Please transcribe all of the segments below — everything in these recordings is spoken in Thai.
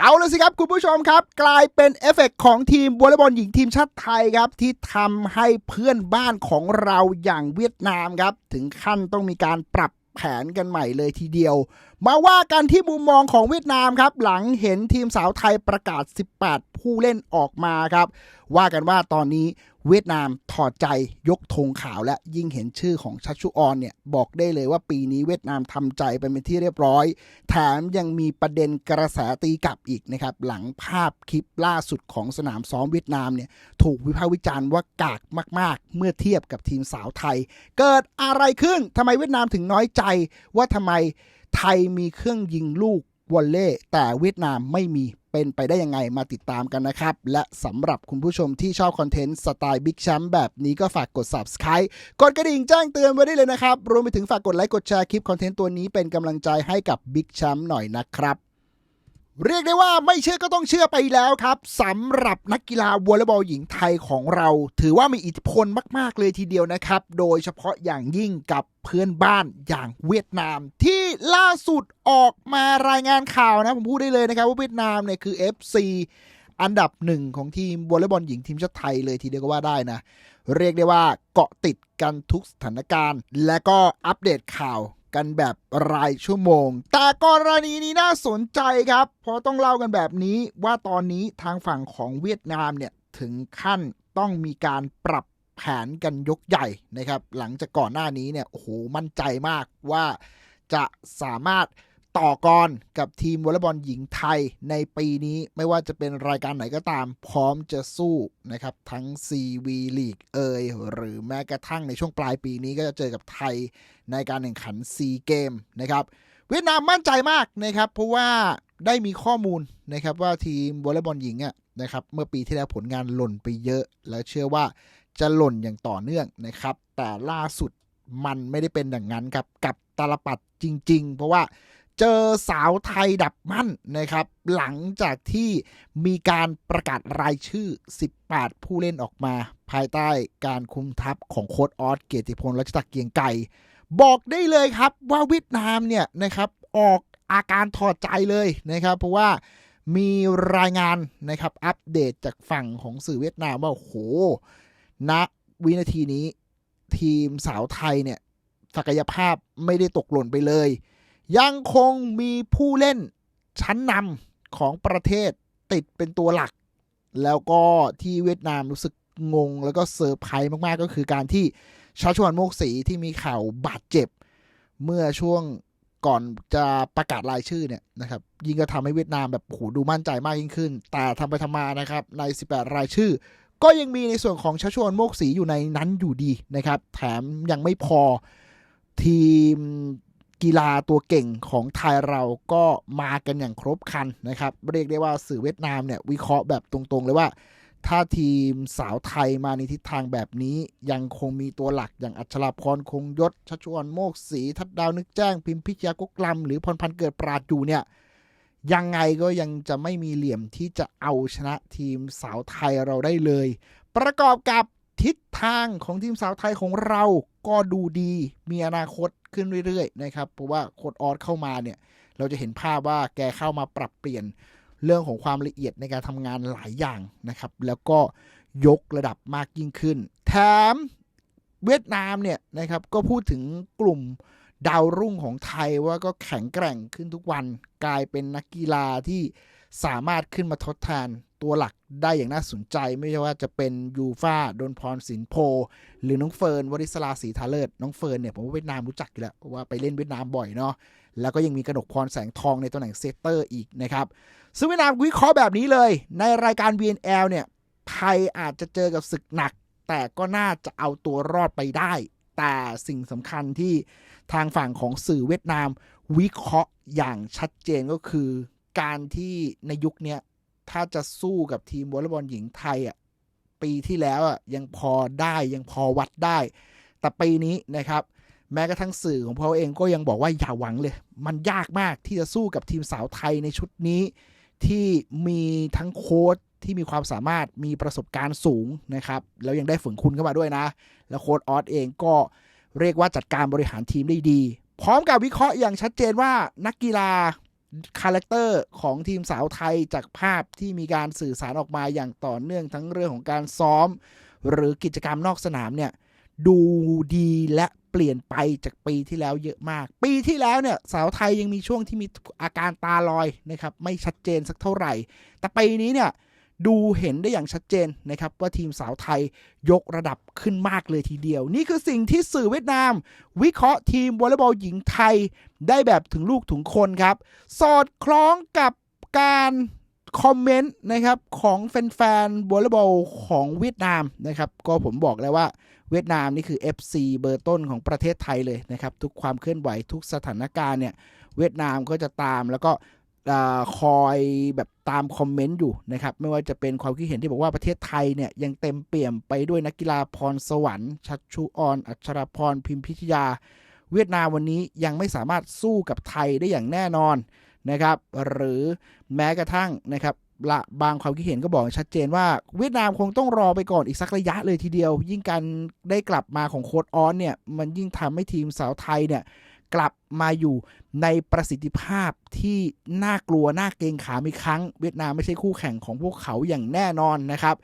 เอาเลยสิครับคุณผู้ชมครับ กลายเป็นเอฟเฟกต์ของทีมวอลเลย์บอลหญิงทีมชาติไทยครับ ที่ทำให้เพื่อนบ้านของเราอย่างเวียดนามครับ ถึงขั้นต้องมีการปรับแผนกันใหม่เลยทีเดียว มาว่ากันที่มุมมองของเวียดนามครับ หลังเห็นทีมสาวไทยประกาศ 18 ผู้เล่นออกมาครับ ว่ากันว่าตอนนี้ เวียดนามถอดใจยกธงขาวและยิ่งเห็นชื่อของชัชชุออนเนี่ยบอกได้เลยว่าปีนี้เวียดนามทำใจไปเป็นที่เรียบร้อย แถมยังมีประเด็นกระแสตีกลับอีกนะครับหลังภาพคลิปล่าสุดของสนามซ้อมเวียดนามเนี่ยถูกวิพากษ์วิจารณ์ว่ากากมาก ๆ เมื่อเทียบกับทีมสาวไทย เกิดอะไรขึ้นทำไมเวียดนามถึงน้อยใจว่าทำไมไทยมีเครื่องยิงลูกวอลเล่แต่เวียดนามไม่มี เป็นไปได้ยังไงมาติดตามกันนะครับ และสำหรับคุณผู้ชมที่ชอบคอนเทนต์สไตล์บิ๊กแชมป์แบบนี้ก็ฝากกด subscribe กดกระดิ่งแจ้งเตือนไว้ได้เลยนะครับ รวมไปถึงฝากกดไลค์กดแชร์คลิปคอนเทนต์ตัวนี้เป็นกำลังใจให้กับบิ๊กแชมป์หน่อยนะครับ เรียกได้ว่าไม่เชื่อก็ต้องเชื่อไปแล้วครับสำหรับนักกีฬาวอลเลย์บอลหญิงไทยของเรา ถือว่ามีอิทธิพลมาก ๆ เลยทีเดียวนะครับ โดยเฉพาะอย่างยิ่งกับเพื่อนบ้านอย่างเวียดนาม ที่ล่าสุดออกมารายงานข่าวนะ ผมพูดได้เลยนะครับ ว่าเวียดนามเนี่ยคือ FC อันดับหนึ่งของทีมวอลเลย์บอลหญิงทีมชาติไทยเลยทีเดียวก็ว่าได้นะ เรียกได้ว่าเกาะติดกันทุกสถานการณ์ และก็อัปเดตข่าว กันแบบรายชั่วโมง แต่กรณีนี้น่าสนใจครับ เพราะต้องเล่ากันแบบนี้ว่าตอนนี้ทางฝั่งของเวียดนามเนี่ยถึงขั้นต้องมีการปรับแผนกันยกใหญ่นะครับ หลังจากก่อนหน้านี้เนี่ยโอ้โหมั่นใจมากว่าจะสามารถ ต่อกรกับทีมวอลเลย์บอลหญิงไทยในปีนี้ไม่ว่าจะเป็นรายการไหนก็ตาม พร้อมจะสู้นะครับ ทั้ง CV League เอยหรือแม้กระทั่งในช่วงปลายปีนี้ก็จะเจอกับไทยในการแข่งขัน C เกมนะครับเวียดนามมั่นใจมากนะครับ เพราะว่าได้มีข้อมูลนะครับว่าทีมวอลเลย์บอลหญิงอะนะครับเมื่อปีที่แล้วผลงานหล่นไปเยอะ แล้วเชื่อว่าจะหล่นอย่างต่อเนื่องนะครับ แต่ล่าสุดมันไม่ได้เป็นอย่างนั้นครับกับตาลปัดจริง ๆ เพราะว่า เจอสาวไทยดับมั่นนะครับ หลังจากที่มีการประกาศรายชื่อ 18 ผู้เล่นออกมา ภายใต้การคุมทัพของโค้ดออสเกียรติพลรัชตะเกียงไก่ บอกได้เลยครับว่าเวียดนามเนี่ยนะครับออกอาการถอดใจเลยนะครับ เพราะว่ามีรายงานนะครับอัปเดตจากฝั่งของสื่อเวียดนามว่าโอ้โหณวินาทีนี้ทีมสาวไทยเนี่ยศักยภาพไม่ได้ตกหล่นไปเลย ยังคงมีผู้เล่นชั้นนำของประเทศติดเป็นตัวหลัก แล้วก็ที่เวียดนามรู้สึกงง แล้วก็เซอร์ไพรส์มากๆ ก็คือการที่ชาชวนโมกศรีที่มีข่าวบาดเจ็บ เมื่อช่วงก่อนจะประกาศรายชื่อเนี่ยนะครับ ยิ่งก็ทำให้เวียดนามแบบโหดูมั่นใจมากยิ่งขึ้น แต่ทำไปทำมานะครับ ใน 18 รายชื่อ ก็ยังมีในส่วนของชาชวนโมกศรีอยู่ในนั้นอยู่ดีนะครับ แถมยังไม่พอทีม กีฬาตัวเก่งของไทยเราก็มากันอย่างครบคันนะครับ เรียกได้ว่าสื่อเวียดนามเนี่ยวิเคราะห์แบบตรงๆเลยว่า ถ้าทีมสาวไทยมาในทิศทางแบบนี้ ยังคงมีตัวหลักอย่างอัชราพรคงยศชัชวนโมกศรีทัดดาวนึกแจ้ง พิมพิชยากกลำหรือพรพันเกิดปราดอยู่เนี่ยยังไงก็ยังจะไม่มีเหลี่ยมที่จะเอาชนะทีมสาวไทยเราได้เลย ประกอบกับทิศทางของทีมสาวไทยของเราก็ดูดี มีอนาคต ขึ้นเรื่อยๆนะครับเพราะว่าโค้ดออสเข้ามาเนี่ยเราจะเห็นภาพว่าแกเข้ามาปรับเปลี่ยนเรื่องของความละเอียดในการทำงานหลายอย่างนะครับ แล้วก็ยกระดับมากยิ่งขึ้น แถมเวียดนามเนี่ยนะครับก็พูดถึงกลุ่มดาวรุ่งของไทยว่าก็แข็งแกร่งขึ้นทุกวันกลายเป็นนักกีฬาที่สามารถขึ้นมาทดแทน ตัวหลักได้อย่างน่าสนใจ ไม่ใช่ว่าจะเป็นยูฟาโดนพรสินโพ หรือน้องเฟิร์นวริศราศรีทาเลิศน้องเฟิร์นเนี่ยผมว่าเวียดนามรู้จักอยู่แล้วว่าไปเล่นเวียดนามบ่อยเนาะแล้วก็ยังมีกระหนกพรแสงทองในตำแหน่งเซตเตอร์อีกนะครับซึ่งเวียดนามวิเคราะห์แบบนี้เลย ในรายการ VNL เนี่ยไทยอาจจะเจอกับศึกหนัก แต่ก็น่าจะเอาตัวรอดไปได้ แต่สิ่งสำคัญที่ทางฝั่งของสื่อเวียดนาม วิเคราะห์อย่างชัดเจนก็คือ การที่ในยุคนี้ ถ้าจะสู้กับทีมวอลเลย์บอลหญิงไทยอะปีที่แล้วอะยังพอได้ยังพอวัดได้ แต่ปีนี้นะครับ แม้กระทั่งสื่อของเขาเองก็ยังบอกว่าอย่าหวังเลย มันยากมากที่จะสู้กับทีมสาวไทยในชุดนี้ ที่มีทั้งโค้ชที่มีความสามารถมีประสบการณ์สูงนะครับ แล้วยังได้ฝึกคุณเข้ามาด้วยนะ แล้วโค้ชออสเองก็เรียกว่าจัดการบริหารทีมได้ดี พร้อมกับวิเคราะห์อย่างชัดเจนว่านักกีฬา คาแรคเตอร์ของทีมสาวไทยจากภาพที่มีการสื่อสารออกมาอย่างต่อเนื่องทั้งเรื่องของการซ้อม หรือกิจกรรมนอกสนามเนี่ยดูดีและเปลี่ยนไปจากปีที่แล้วเยอะมาก ปีที่แล้วเนี่ยสาวไทยยังมีช่วงที่มีอาการตาลอยนะครับไม่ชัดเจนสักเท่าไหร่ แต่ปีนี้เนี่ย ดูเห็นได้อย่างชัดเจนนะครับว่าทีมสาวไทยยกระดับขึ้นมากเลยทีเดียว นี่คือสิ่งที่สื่อเวียดนาม วิเคราะห์ทีมวอลเลย์บอลหญิงไทยได้แบบถึงลูกถึงคนครับ สอดคล้องกับการคอมเมนต์นะครับของแฟนๆวอลเลย์บอลของเวียดนามนะครับก็ผมบอกแล้วว่าเวียดนามนี่คือ FC เบอร์ต้นของประเทศไทยเลยนะครับ ทุกความเคลื่อนไหวทุกสถานการณ์เนี่ยเวียดนามก็จะตามแล้วก็ คอยแบบตามคอมเมนต์อยู่นะครับ ไม่ว่าจะเป็นความคิดเห็นที่บอกว่าประเทศไทยเนี่ยยังเต็มเปี่ยมไปด้วยนักกีฬาพรสวรรค์ ชัดชูออน อัชรพร พิมพิทยา เวียดนามวันนี้ยังไม่สามารถสู้กับไทยได้อย่างแน่นอนนะครับ หรือแม้กระทั่งนะครับละบางความคิดเห็นก็บอกชัดเจนว่า เวียดนามคงต้องรอไปก่อนอีกสักระยะเลยทีเดียว ยิ่งการได้กลับมาของโค้ดออนเนี่ยมันยิ่งทำให้ทีมสาวไทยเนี่ย กลับมาอยู่ในประสิทธิภาพที่น่ากลัวน่าเกรงขามอีกครั้ง เวียดนามไม่ใช่คู่แข่งของพวกเขาอย่างแน่นอนนะครับ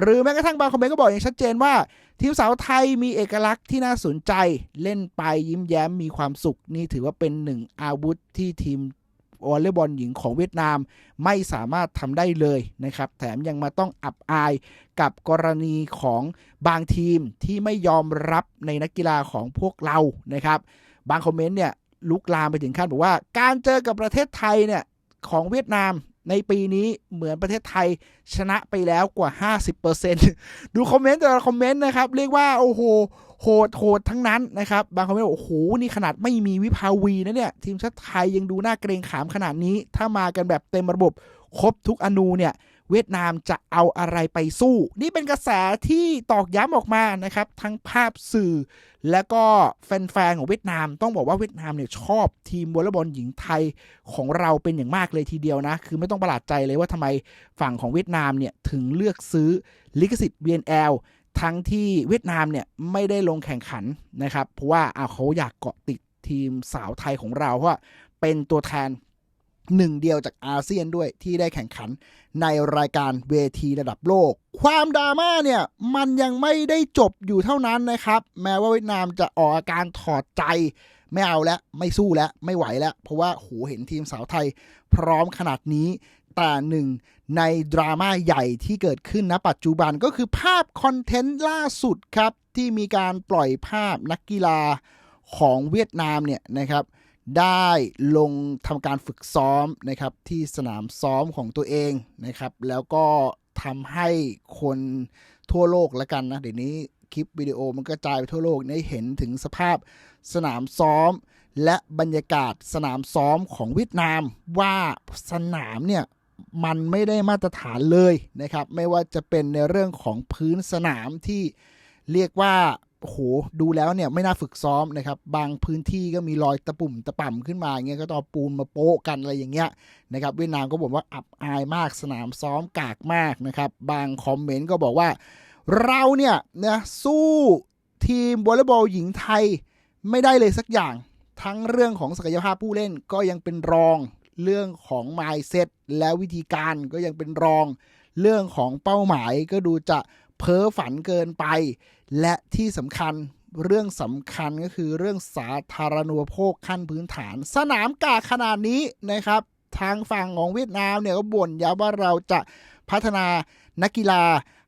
หรือแม้กระทั่งบางคอมเมนต์ก็บอกอย่างชัดเจนว่า ทีมสาวไทยมีเอกลักษณ์ที่น่าสนใจเล่นไปยิ้มแย้มมีความสุขนี่ถือว่าเป็นหนึ่งอาวุธที่ทีมวอลเลย์บอลหญิงของเวียดนามไม่สามารถทำได้เลยนะครับ แถมยังมาต้องอับอายกับกรณีของบางทีมที่ไม่ยอมรับในนักกีฬาของพวกเรานะครับ บางคอมเมนต์เนี่ยลุกลามไปถึงขั้นบอกว่า การเจอกับประเทศไทยเนี่ยของเวียดนามในปีนี้เหมือนประเทศไทยชนะไปแล้วกว่า 50%ดูคอมเมนต์แต่ละคอมเมนต์นะครับ เรียกว่าโอ้โหโหดโหดทั้งนั้นนะครับ บางคอมเมนต์บอกโอ้โหนี่ขนาดไม่มีวิภาวีนะเนี่ย ทีมชาติไทยยังดูน่าเกรงขามขนาดนี้ ถ้ามากันแบบเต็มระบบครบทุกอนูเนี่ย เวียดนามจะเอาอะไรไปสู้ นี่เป็นกระแสที่ตอกย้ำออกมานะครับ ทั้งภาพสื่อ และก็แฟนๆของเวียดนาม ต้องบอกว่าเวียดนามเนี่ยชอบทีมวอลเลย์บอลหญิงไทยของเราเป็นอย่างมากเลยทีเดียวนะ คือไม่ต้องประหลาดใจเลยว่าทำไมฝั่งของเวียดนามเนี่ยถึงเลือกซื้อลิขสิทธิ์ VNL ทั้งที่เวียดนามเนี่ยไม่ได้ลงแข่งขันนะครับ เพราะว่าเอาเขาอยากเกาะติดทีมสาวไทยของเราเพราะว่าเป็นตัวแทน หนึ่งเดียวจากอาเซียนด้วยที่ได้แข่งขันในรายการเวทีระดับโลก ความดราม่าเนี่ยมันยังไม่ได้จบอยู่เท่านั้นนะครับ แม้ว่าเวียดนามจะออกอาการถอดใจ ไม่เอาแล้วไม่สู้แล้วไม่ไหวแล้ว เพราะว่าโหเห็นทีมสาวไทยพร้อมขนาดนี้ แต่หนึ่งในดราม่าใหญ่ที่เกิดขึ้นณปัจจุบันก็คือภาพคอนเทนต์ล่าสุดครับ ที่มีการปล่อยภาพนักกีฬาของเวียดนามเนี่ยนะครับ ได้ลงทำการฝึกซ้อมนะครับที่สนามซ้อมของตัวเองนะครับ แล้วก็ทำให้คนทั่วโลกละกันนะเดี๋ยวนี้คลิปวิดีโอมันกระจายไปทั่วโลกได้เห็นถึงสภาพสนามซ้อม และบรรยากาศสนามซ้อมของเวียดนาม ว่าสนามเนี่ยมันไม่ได้มาตรฐานเลยนะครับ ไม่ว่าจะเป็นในเรื่องของพื้นสนามที่เรียกว่า โอ้โหดูแล้วเนี่ยไม่น่าฝึกซ้อมนะครับ บางพื้นที่ก็มีรอยตะปุ่มตะป่ำขึ้นมาเงี้ยก็ต้องปูนมาโปะกันอะไรอย่างเงี้ยนะครับเวียดนามก็บอกว่าอับอายมากสนามซ้อมกากมากนะครับ บางคอมเมนต์ก็บอกว่า เราเนี่ยนะสู้ทีมวอลเลย์บอลหญิงไทยไม่ได้เลยสักอย่าง ทั้งเรื่องของศักยภาพผู้เล่นก็ยังเป็นรองเรื่องของ mindset และวิธีการก็ยังเป็นรอง เรื่องของเป้าหมายก็ดูจะ เพ้อฝันเกินไป และที่สำคัญเรื่องสำคัญก็คือเรื่องสาธารณูปโภคขั้นพื้นฐาน สนามกาขนาดนี้นะครับ ทางฝั่งของเวียดนามเนี่ยก็บ่นย้ำว่าเราจะพัฒนานักกีฬา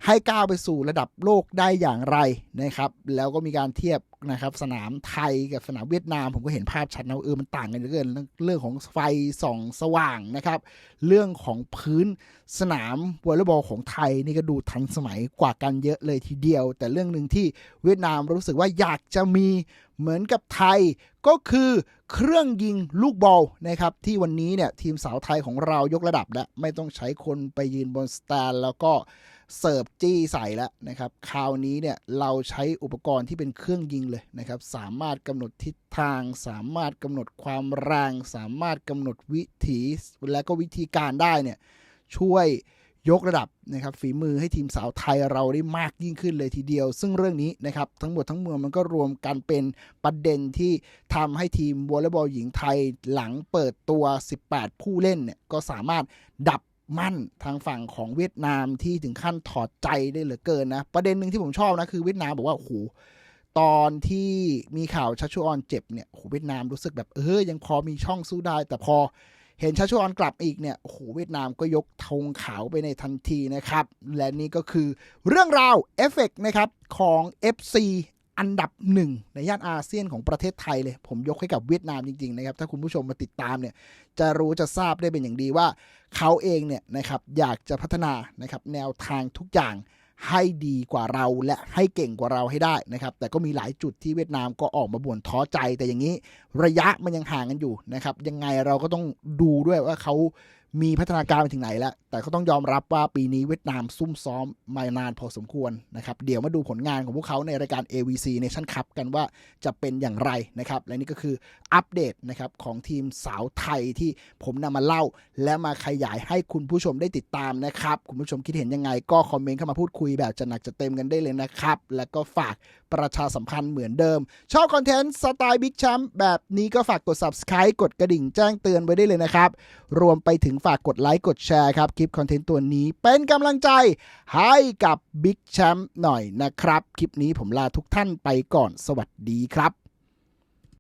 ให้ก้าวไปสู่ระดับโลกได้อย่างไรนะครับ แล้วก็มีการเทียบนะครับ สนามไทยกับสนามเวียดนาม ผมก็เห็นภาพชัดนะเออมันต่างกันเหลือเกินเรื่องของไฟส่องสว่างนะครับ เรื่องของพื้นสนามวอลเลย์บอลของไทยนี่ก็ดูทันสมัยกว่ากันเยอะเลยทีเดียว แต่เรื่องหนึ่งที่เวียดนามรู้สึกว่าอยากจะมีเหมือนกับไทยก็คือเครื่องยิงลูกบอลนะครับ ที่วันนี้เนี่ยทีมสาวไทยของเรายกระดับแล้วไม่ต้องใช้คนไปยืนบนสแตนแล้วก็ เสิร์ฟจี้ใส่แล้วนะครับ คราวนี้เนี่ยเราใช้อุปกรณ์ที่เป็นเครื่องยิงเลยนะครับ สามารถกำหนดทิศทาง สามารถกำหนดความแรง สามารถกำหนดวิถีและก็วิธีการได้เนี่ยช่วยยกระดับนะครับฝีมือให้ทีมสาวไทยเราได้มากยิ่งขึ้นเลยทีเดียว ซึ่งเรื่องนี้นะครับทั้งหมดทั้งมวลมันก็รวมกันเป็นประเด็นที่ทำให้ทีมวอลเลย์บอลหญิงไทยหลังเปิดตัว 18 ผู้เล่นเนี่ยก็สามารถดับ มั่นทางฝั่งของเวียดนามที่ถึงขั้นถอดใจได้เหลือเกินนะ ประเด็นหนึ่งที่ผมชอบนะ คือเวียดนามบอกว่าโอ้โหตอนที่มีข่าวชัชชุออนเจ็บเนี่ยโอ้โหเวียดนามรู้สึกแบบเออยังพอมีช่องสู้ได้ แต่พอเห็นชัชชุออนกลับอีกเนี่ยโอ้โหเวียดนามก็ยกธงขาวไปในทันทีนะครับ และนี่ก็คือเรื่องราวเอฟเฟกนะครับของ FC อันดับหนึ่งในย่านอาเซียนของประเทศไทยเลย ผมยกให้กับเวียดนามจริงๆนะครับ ถ้าคุณผู้ชมมาติดตามเนี่ยจะรู้จะทราบได้เป็นอย่างดีว่า เขาเองเนี่ยนะครับอยากจะพัฒนานะครับแนวทางทุกอย่างให้ดีกว่าเราและให้เก่งกว่าเราให้ได้นะครับ แต่ก็มีหลายจุดที่เวียดนามก็ออกมาบ่นท้อใจ แต่อย่างนี้ระยะมันยังห่างกันอยู่นะครับ ยังไงเราก็ต้องดูด้วยว่าเขามีพัฒนาการไปถึงไหนแล้ว แต่ก็ต้องยอมรับว่าปีนี้เวียดนามซุ่มซ้อมมานานพอสมควรนะครับ เดี๋ยวมาดูผลงานของพวกเขาในรายการ AVC Nation Cup กันว่าจะเป็นอย่างไรนะครับ และนี่ก็คืออัปเดตนะครับของทีมสาวไทยที่ผมนำมาเล่า และมาขยายให้คุณผู้ชมได้ติดตามนะครับ คุณผู้ชมคิดเห็นยังไง ก็คอมเมนต์เข้ามาพูดคุยแบบจะหนักจะเต็มกันได้เลยนะครับ แล้วก็ฝากประชาสัมพันธ์เหมือนเดิม ชอบคอนเทนต์สไตล์บิ๊กแชมป์แบบนี้ก็ฝากกด subscribe กดกระดิ่งแจ้งเตือนไว้ได้เลยนะครับ รวมไปถึงฝากกดไลค์กดแชร์ครับลิปคอนเทนต์ตัวนี้ เป็นกำลังใจให้กับบิ๊กแชมป์หน่อยนะครับ คลิปนี้ผมลาทุกท่านไปก่อนสวัสดีครับ